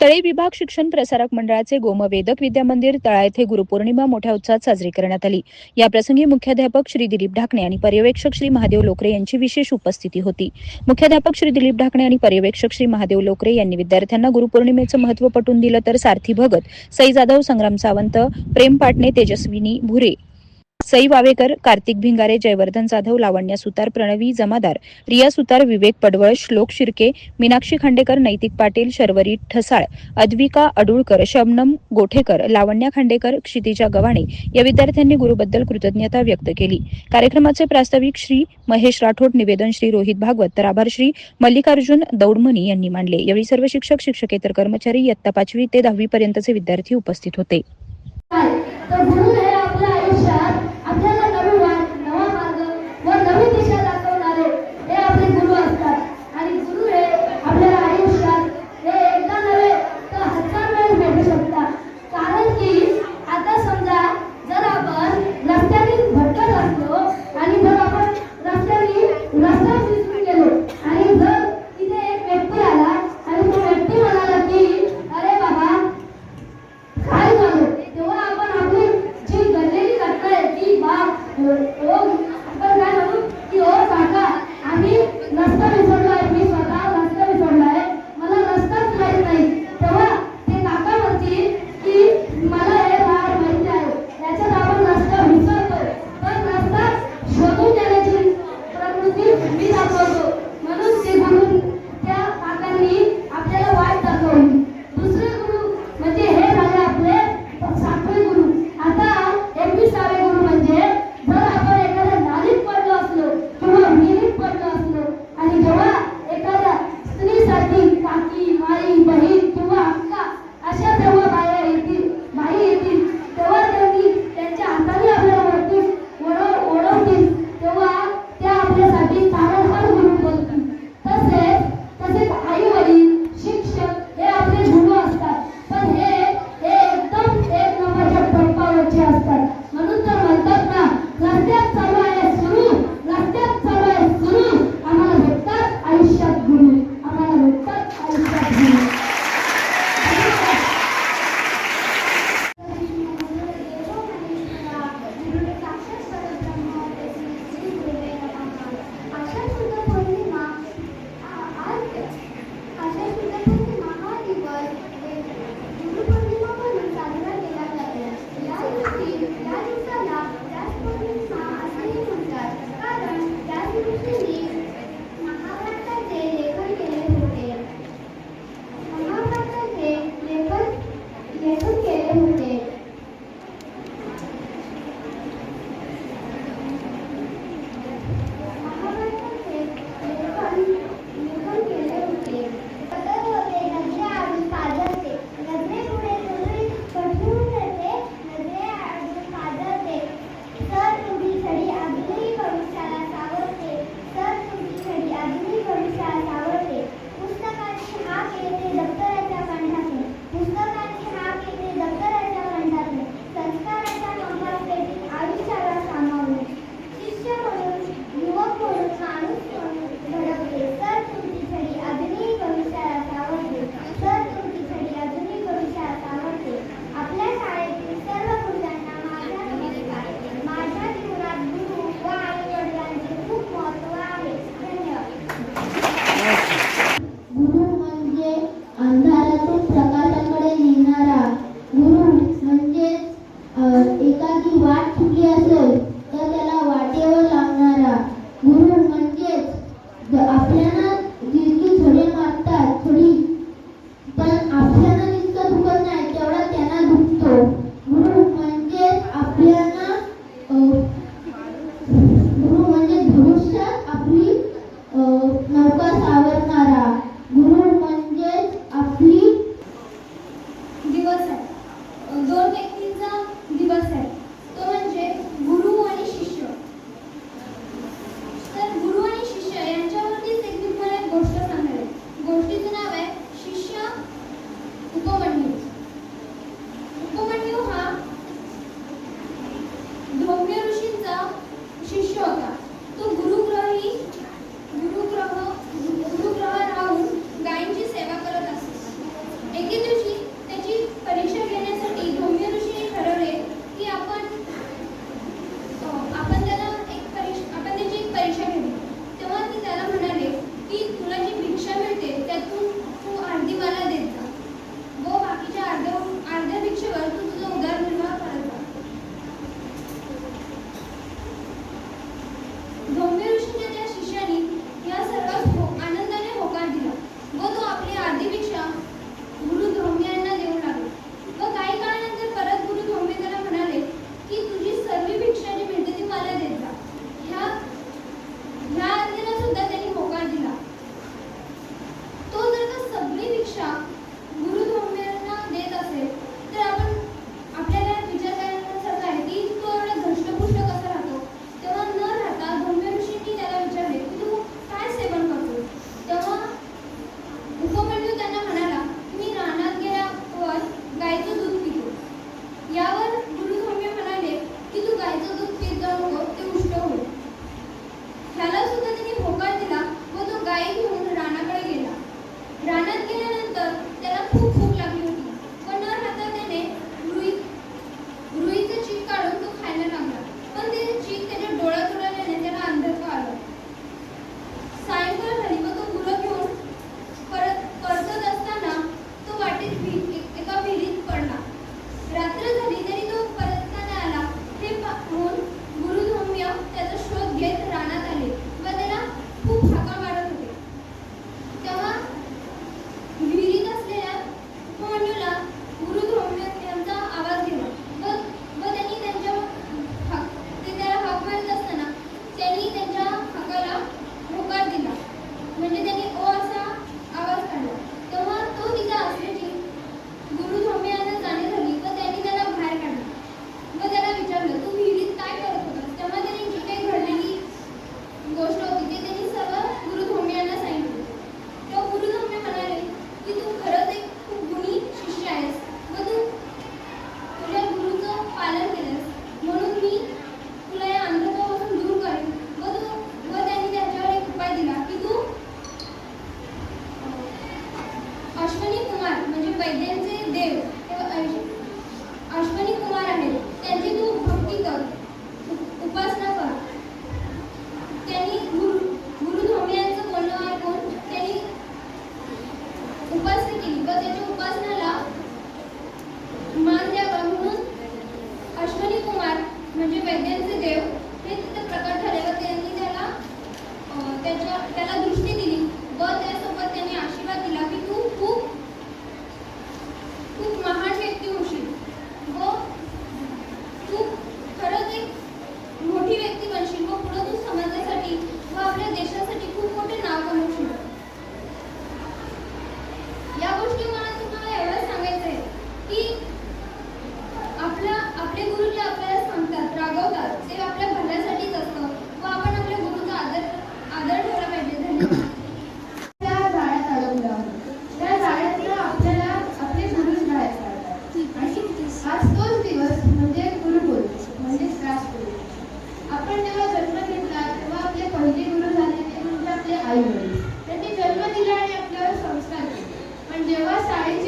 तळे विभाग शिक्षण प्रसारक मंडळाचे गोमवेदक विद्या मंदिर तळा येथे गुरुपौर्णिमा मोठ्या उत्साहात साजरी करण्यात आली. या प्रसंगी मुख्याध्यापक श्री दिलीप ढाकणे आणि पर्यवेक्षक श्री महादेव लोकरे यांची विशेष उपस्थिती होती. मुख्याध्यापक श्री दिलीप ढाकणे आणि पर्यवेक्षक श्री महादेव लोकरे यांनी विद्यार्थ्यांना गुरुपौर्णिमेचं महत्त्व पटवून दिलं तर सारथी भगत सई जाधव संग्राम सावंत प्रेम पाटणे तेजस्विनी भुरे सई वावेकर कार्तिक भिंगारे जयवर्धन जाधव लावण्या सुतार प्रणवी जमादार रिया सुतार विवेक पडवळ श्लोक शिर्के मीनाक्षी खांडेकर नैतिक पाटील शर्वरी ठसाळ अद्विका अडुळकर शबनम गोठेकर लावण्या खांडेकर क्षितिजा गव्हाणे या विद्यार्थ्यांनी गुरुबद्दल कृतज्ञता व्यक्त केली. कार्यक्रमाचे प्रास्ताविक श्री महेश राठोड निवेदन श्री रोहित भागवत तर आभार श्री मल्लिकार्जुन दौडमनी यांनी मांडले. यावेळी सर्व शिक्षक शिक्षकेतर कर्मचारी इयत्ता पाचवी ते दहावी पर्यंतचे विद्यार्थी उपस्थित होते. Boa.